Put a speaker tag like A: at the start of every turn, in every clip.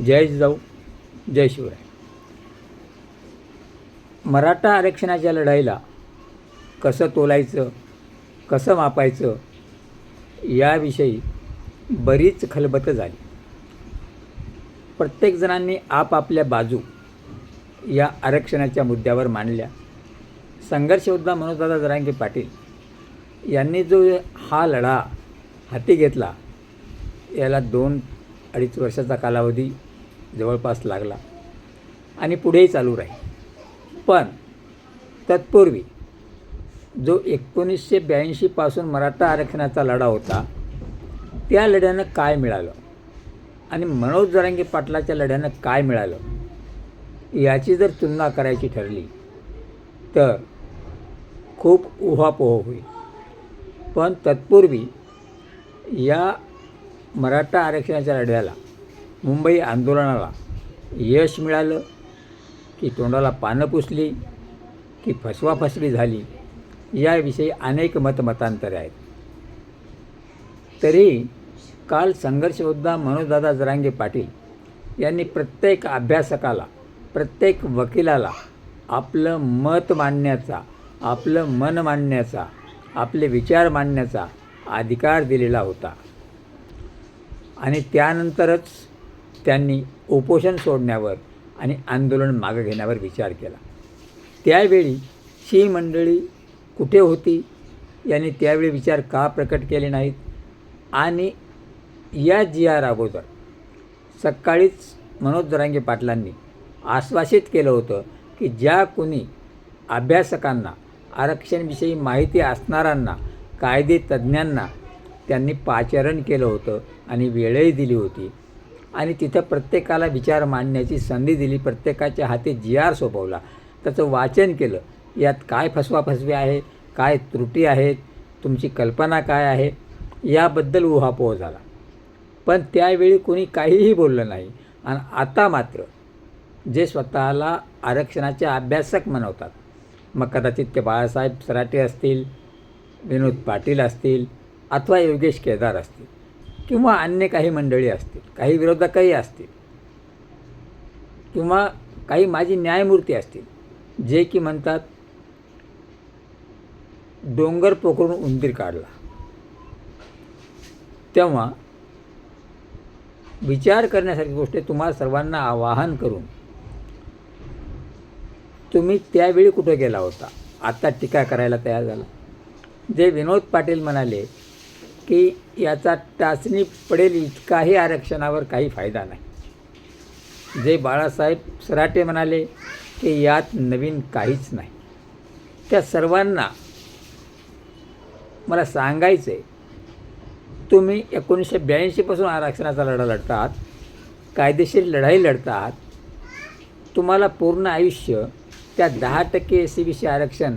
A: जय जाऊ जय शिवराय. मराठा आरक्षणाच्या लढाईला कसं तोलायचं कसं मापायचं याविषयी बरीच खलबतं झाली. प्रत्येकजणांनी आपापल्या बाजू या आरक्षणाच्या मुद्द्यावर मांडल्या. संघर्षयोद्धा मनोजदादा जरांगे पाटील यांनी जो हा लढा हाती घेतला याला दोन अडीच वर्षाचा कालावधी जवळपास लागला. आणि पुढेही चालू राहील. पण तत्पूर्वी जो एकोणीसशे ब्याऐंशीपासून मराठा आरक्षणाचा लढा होता त्या लढ्यानं काय मिळालं? आणि मनोज जरांगे पाटलाच्या लढ्यानं काय मिळालं? याची जर तुलना करायची ठरली तर खूप उहापोह होईल. पण तत्पूर्वी या मराठा आरक्षणाच्या लढ्याला मुंबई आंदोलनाला यश मिळालं की तोंडाला पानं पुसली की फसवाफसवी झाली याविषयी अनेक मतमतांतरे आहेत. तरी काल संघर्षयोद्धा मनोजदादा जरांगे पाटील यांनी प्रत्येक अभ्यासकाला प्रत्येक वकिलाला आपलं मत मांडण्याचा आपलं मन मांडण्याचा आपले विचार मांडण्याचा अधिकार दिलेला होता. आणि त्यानंतरच त्यांनी उपोषण सोडण्यावर आणि आंदोलन मागं घेण्यावर विचार केला. त्यावेळी शी मंडळी कुठे होती? यांनी त्यावेळी विचार का प्रकट केले नाहीत? आणि या जी आर अगोदर सकाळीच मनोज दरांगे पाटलांनी आश्वासित केलं होतं की ज्या कोणी अभ्यासकांना आरक्षणविषयी माहिती असणाऱ्यांना कायदे तज्ज्ञांना त्यांनी पाचारण केलं होतं आणि वेळही दिली होती. आणि तिथं प्रत्येकाला विचार मांडण्याची संधी दिली. प्रत्येकाच्या हाती जी आर सोपवला. त्याचं वाचन केलं. यात काय फसवाफसवी आहे? काय त्रुटी आहेत? तुमची कल्पना काय आहे? याबद्दल उहापोह झाला. पण त्यावेळी कोणी काहीही बोललं नाही. आणि आता मात्र जे स्वतःला आरक्षणाचे अभ्यासक म्हणवतात मग कदाचित ते बाळासाहेब सराटे असतील विनोद पाटील असतील अथवा योगेश केदार असतील किंवा अन्य काही मंडळी असतील काही विरोधकही असतील किंवा काही माझी न्यायमूर्ती असतील जे की म्हणतात डोंगर पोखरून उंदीर काढला. तेव्हा विचार करण्यासारखी गोष्ट तुम्हाला सर्वांना आवाहन करून तुम्ही त्यावेळी कुठं गेला होता? आता टीका करायला तयार झाला. जे विनोद पाटील म्हणाले की याचा टाचणी पडेल इतकाही आरक्षणावर काही फायदा नाही. जे बाळासाहेब सराटे म्हणाले की यात नवीन काहीच नाही. त्या सर्वांना मला सांगायचं आहे तुम्ही एकोणीसशे ब्याऐंशीपासून आरक्षणाचा लढा लढता आहात कायदेशीर लढाई लढता आहात तुम्हाला पूर्ण आयुष्य त्या दहा टक्के एस सी बी सी आरक्षण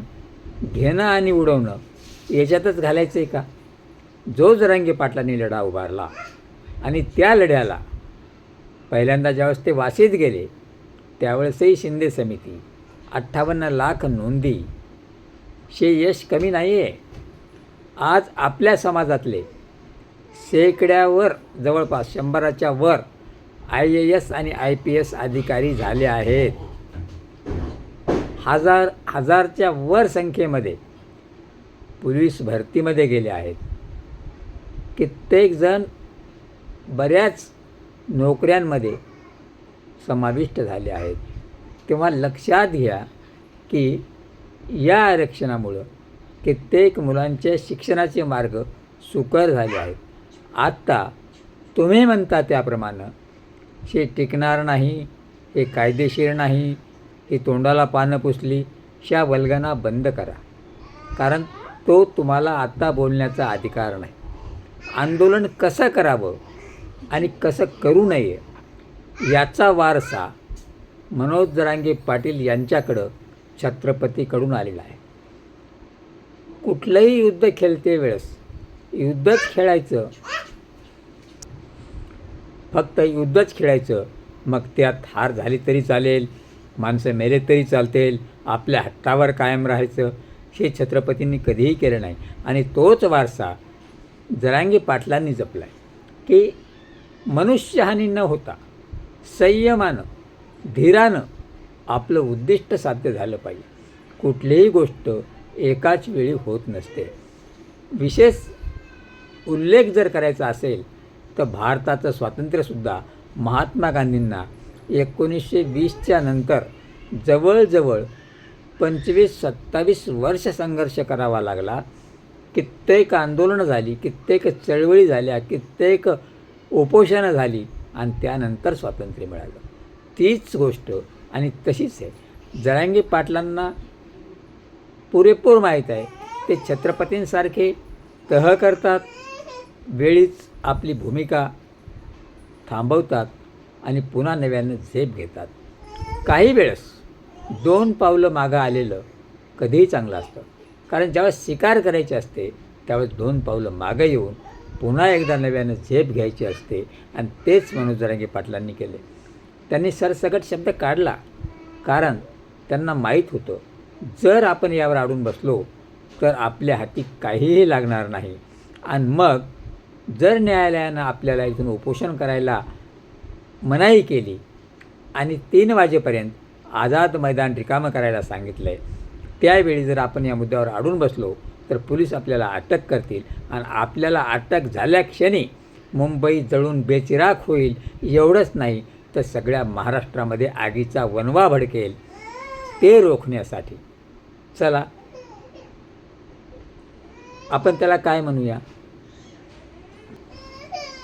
A: घेणं आणि उडवणं याच्यातच घालायचं आहे का? जो जरांगे पाटलांनी लढा उभारला आणि त्या लढ्याला पहिल्यांदा ज्यावेळेस ते वाशीत गेले त्यावेळेसही शिंदे समिती अठ्ठावन्न लाख नोंदी. शे यश कमी नाही आहे आज आपल्या समाजातले शेकड्यावर जवळपास शंभराच्या वर आय ए एस आणि आय पी एस अधिकारी झाले आहेत. हजार हजारच्या वर संख्येमध्ये पोलीस भरतीमध्ये गेले आहेत. कित्येकजण बऱ्याच नोकऱ्यांमध्ये समाविष्ट झाले आहेत. तेव्हा लक्षात घ्या की या आरक्षणामुळं कित्येक मुलांच्या शिक्षणाचे मार्ग सुकर झाले आहेत. आत्ता तुम्ही म्हणता त्याप्रमाणे हे टिकणार नाही हे कायदेशीर नाही ही तोंडाला पानं पुसली ह्या वल्गना बंद करा. कारण तो तुम्हाला आत्ता बोलण्याचा अधिकार नाही. आंदोलन कसं करावं आणि कसं करू नये याचा वारसा मनोज जरांगे पाटील यांच्याकडं छत्रपतीकडून आलेला आहे. कुठलंही युद्ध खेळते वेळेस युद्धच खेळायचं. फक्त युद्धच खेळायचं. मग त्यात हार झाली तरी चालेल माणसं मेले तरी चालतील आपल्या हट्टावर कायम राहायचं. हे छत्रपतींनी कधीही केलं नाही. आणि तोच वारसा जरांगी पाटलांनी जपला आहे की मनुष्यहानी न होता संयमानं धीरानं आपलं उद्दिष्ट साध्य झालं पाहिजे. कुठलीही गोष्ट एकाच वेळी होत नसते. विशेष उल्लेख जर करायचा असेल तर भारताचं स्वातंत्र्यसुद्धा महात्मा गांधींना एकोणीसशे वीसच्या नंतर जवळजवळ पंचवीस सत्तावीस वर्ष संघर्ष करावा लागला. कित्येक आंदोलनं झाली कित्येक चळवळी झाल्या कित्येक उपोषणं झाली आणि त्यानंतर स्वातंत्र्य मिळालं. तीच गोष्ट आणि तशीच आहे. जळांगी पाटलांना पुरेपूर माहीत आहे. ते छत्रपतींसारखे तह करतात वेळीच आपली भूमिका थांबवतात आणि पुन्हा नव्यानं झेप घेतात. काही वेळेस दोन पावलं मागं आलेलं कधीही चांगलं असतं. कारण ज्यावेळेस शिकार करायची असते त्यावेळेस दोन पावलं मागं येऊन पुन्हा एकदा नव्यानं झेप घ्यायची असते. आणि तेच मनोजरांगे पाटलांनी केले. त्यांनी सरसकट शब्द काढला. कारण त्यांना माहीत होतं जर आपण यावर अडून बसलो तर आपल्या हाती काहीही लागणार नाही. आणि मग जर न्यायालयानं आपल्याला इथून उपोषण करायला मनाई केली आणि तीन वाजेपर्यंत आझाद मैदान रिकामं करायला सांगितलं आहे त्यावेळी जर आपण या मुद्द्यावर अडून बसलो तर पोलीस आपल्याला अटक करतील आणि आपल्याला अटक झाल्या क्षणी मुंबई जळून बेचिराख होईल एवढंच नाही तर सगळ्या महाराष्ट्रामध्ये आगीचा वनवा भडकेल. ते रोखण्यासाठी. चला. आपण त्याला काय म्हणूया?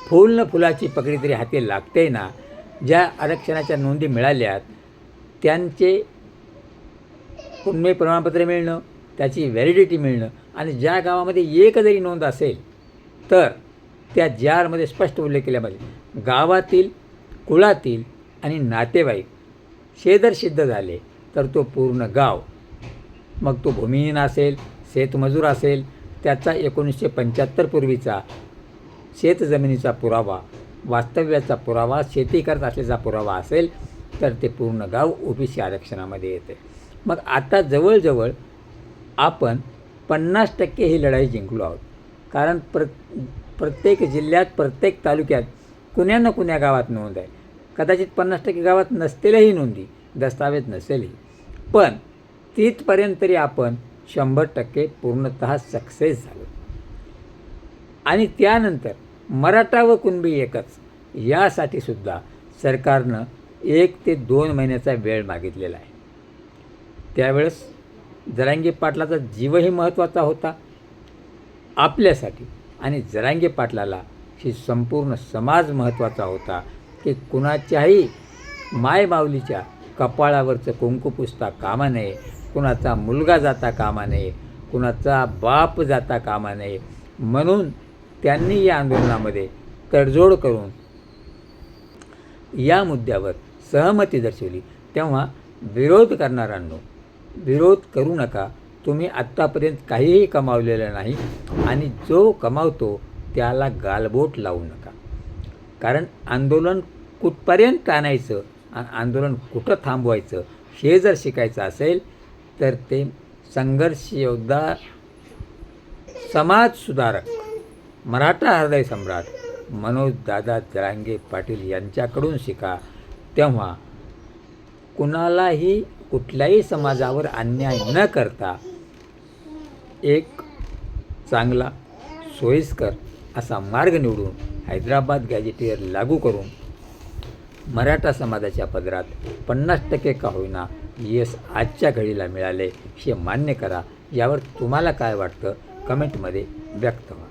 A: फूल न फुलाची पकडी तरी हाती लागते ना? ज्या आरक्षणाच्या नोंदी मिळाल्यात त्यांचे पुण्य प्रमाणपत्र मिळणं त्याची व्हॅलिडिटी मिळणं आणि ज्या गावामध्ये एक जरी नोंद असेल तर त्या जारमध्ये स्पष्ट उल्लेख केला पाहिजे. गावातील कुळातील आणि नातेवाईक शेदर सिद्ध झाले तर तो पूर्ण गाव. मग तो भूमिहीन असेल शेतमजूर असेल त्याचा एकोणीसशे पंच्याहत्तर पूर्वीचा शेतजमिनीचा पुरावा वास्तव्याचा पुरावा शेती करत असल्याचा पुरावा असेल तर ते पूर्ण गाव ओबीसी आरक्षणामध्ये येते. मग आता जवळजवळ आपण पन्नास टक्के ही लढाई जिंकलो आहोत. कारण प्र प्रत्येक जिल्ह्यात प्रत्येक तालुक्यात कुण्या ना कुण्या गावात नोंद आहे. कदाचित पन्नास टक्के गावात नसतीलही नोंदी दस्तावेज नसेलही. पण तिथपर्यंत तरी आपण शंभर टक्के पूर्णतः सक्सेस झालो. आणि त्यानंतर मराठा व कुणबी एकच यासाठी सुद्धा सरकारनं एक ते दोन महिन्याचा वेळ मागितलेला आहे. त्यावेळेस जरांगे पाटलाचा जीवही महत्त्वाचा होता आपल्यासाठी. आणि जरांगे पाटलाला ही संपूर्ण समाज महत्त्वाचा होता की कुणाच्याही मायमाऊलीच्या कपाळावरचं कुंकू पुसता कामा नये कुणाचा मुलगा जाता कामा नये कुणाचा बाप जाता कामा नये. म्हणून त्यांनी या आंदोलनामध्ये तडजोड करून या मुद्द्यावर सहमती दर्शवली. तेव्हा विरोध करणाऱ्यांनो विरोध करू नका. तुम्ही आत्तापर्यंत काहीही कमावलेलं नाही आणि जो कमावतो त्याला गालबोट लावू नका. कारण आंदोलन कुठपर्यंत आणायचं आणि आंदोलन कुठं थांबवायचं हे जर शिकायचं असेल तर ते संघर्ष योद्धा समाज सुधारक मराठा हृदय सम्राट मनोज दादा जरांगे पाटील यांच्याकडून शिका. तेव्हा कुणालाही कुठल्याही समाजावर अन्याय न करता एक चांगला सोयीस्कर असा मार्ग निवडून हैदराबाद गॅजेटियर लागू करून मराठा समाजाच्या पदरात पन्नास टक्के का होईना यश आजच्या घडीला मिळाले हे मान्य करा. यावर तुम्हाला काय वाटतं? कमेंटमध्ये व्यक्त व्हा.